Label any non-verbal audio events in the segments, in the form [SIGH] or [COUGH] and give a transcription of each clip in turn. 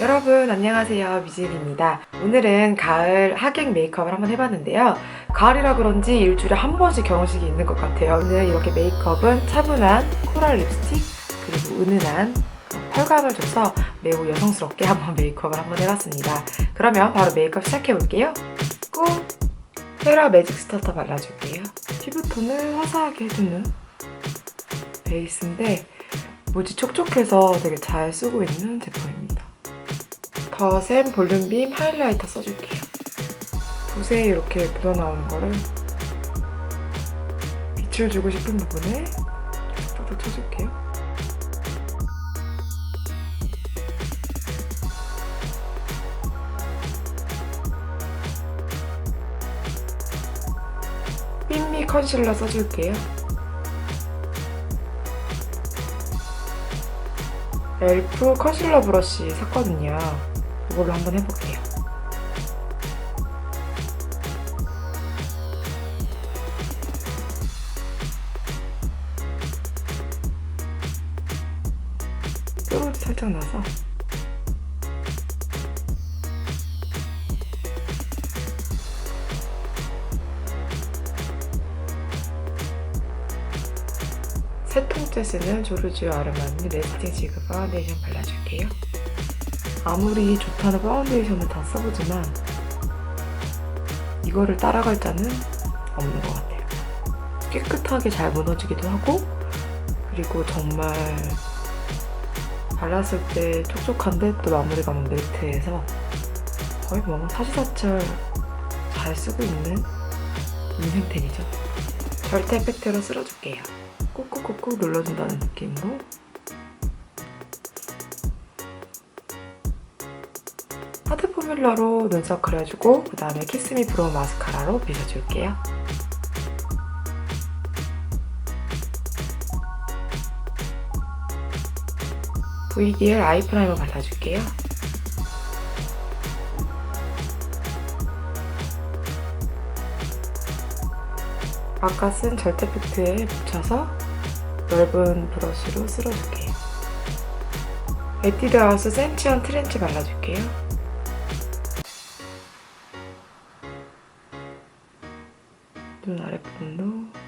여러분 안녕하세요. 미진입니다. 오늘은 가을 하객 메이크업을 한번 해봤는데요. 가을이라 그런지 일주일에 한 번씩 결혼식이 있는 것 같아요. 오늘 이렇게 메이크업은 차분한 코랄 립스틱 그리고 은은한 펄감을 줘서 매우 여성스럽게 한번 [LAUGHS] 메이크업을 한번 해봤습니다. 그러면 바로 메이크업 시작해볼게요. 꼭 테라 매직 스타터 발라줄게요. 피부톤을 화사하게 해주는 베이스인데 뭐지 촉촉해서 되게 잘 쓰고 있는 제품입니다 더샘 볼륨빔 하이라이터 써줄게요. 붓에 이렇게 묻어나오는 거를 빛을 주고 싶은 부분에 톡톡 쳐줄게요. 삔미 컨실러 써줄게요. 엘프 컨실러 브러쉬 샀거든요. 이걸로 한번 해볼게요. 뾰루지 살짝 나서 세 통째 쓰는 조르지오 아르마니 레스팅 지그 파운데이션 발라줄게요. 아무리 좋다는 파운데이션을 다 써보지만 이거를 따라갈 자는 없는 것 같아요. 깨끗하게 잘 무너지기도 하고 그리고 정말 발랐을 때 촉촉한데 또 마무리감은 매트해서 거의 뭐 사시사철 잘 쓰고 있는 인생템이죠. 절대 에펙트로 쓸어줄게요. 꾹꾹꾹꾹 눌러준다는 느낌으로 포뮬러로 눈썹 그려주고 그 다음에 키스미 브로우 마스카라로 빗어줄게요. VDL 아이 프라이머 발라줄게요. 아까 쓴 절대 팩트에 묻혀서 넓은 브러쉬로 쓸어줄게요. 에뛰드 하우스 센치언 트렌치 발라줄게요. 눈 아랫부분도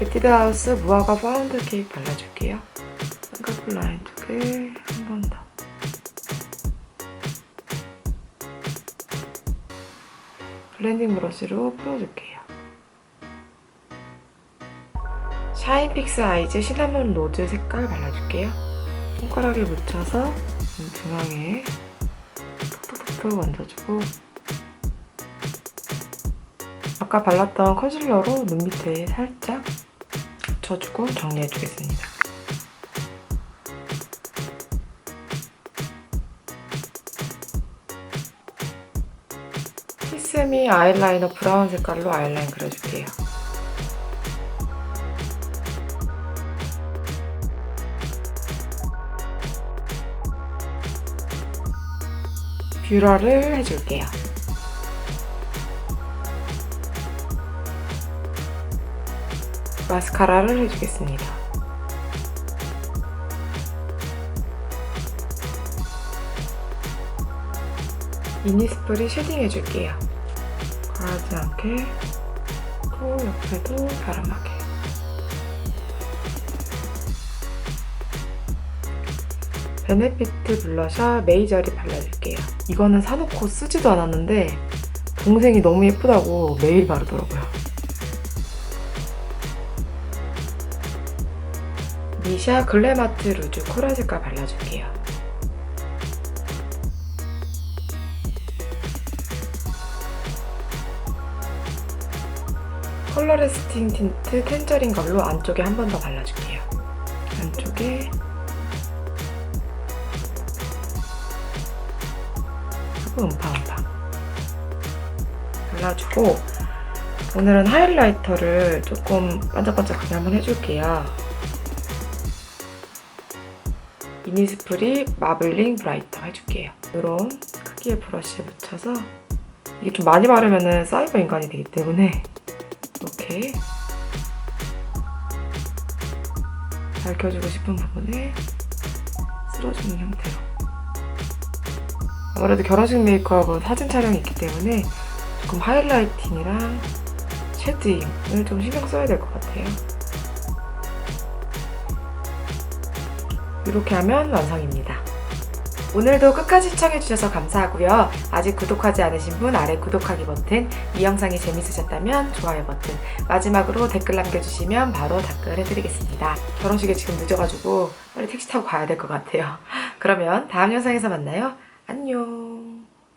에뛰드 하우스 무화과 파운드 케이크 발라줄게요. 쌍꺼풀 라인 쪽에 한번 더. 블렌딩 브러쉬로 풀어줄게요. 샤인픽스 아이즈 시나몬 로즈 색깔 발라줄게요. 손가락에 묻혀서 눈 중앙에 톡톡톡톡 얹어주고 아까 발랐던 컨실러로 눈 밑에 살짝 묻혀주고 정리해주겠습니다. 키스미 아이라이너 브라운 색깔로 아이라인 그려줄게요. 뷰러를 해줄게요. 마스카라를 해주겠습니다. 이니스프리 쉐딩 해줄게요. 과하지 않게 코 옆에도 바람하게 베네피트 블러셔 메이저리 발라줄게요. 이거는 사놓고 쓰지도 않았는데 동생이 너무 예쁘다고 매일 바르더라고요. 미샤 글래마트 루즈 코랄 색깔 발라줄게요. 컬러 레스팅 틴트 텐저린 걸로 안쪽에 한 번 더 발라줄게요. 안쪽에 음파음파 발라주고 오늘은 하이라이터를 조금 반짝반짝하게 한번 해줄게요. 이니스프리 마블링 브라이터 해줄게요. 이런 크기의 브러쉬에 묻혀서 이게 좀 많이 바르면 사이버 인간이 되기 때문에 이렇게 밝혀주고 싶은 부분을 쓸어주는 형태로 아무래도 결혼식 메이크업은 사진 촬영이 있기 때문에 조금 하이라이팅이랑 쉐딩을 좀 신경 써야 될 것 같아요 이렇게 하면 완성입니다 오늘도 끝까지 시청해주셔서 감사하고요. 아직 구독하지 않으신 분 아래 구독하기 버튼, 이 영상이 재밌으셨다면 좋아요 버튼, 마지막으로 댓글 남겨주시면 바로 답글 해드리겠습니다. 결혼식에 지금 늦어가지고 빨리 택시 타고 가야 될 것 같아요. [LAUGHS] 그러면 다음 영상에서 만나요. 안녕.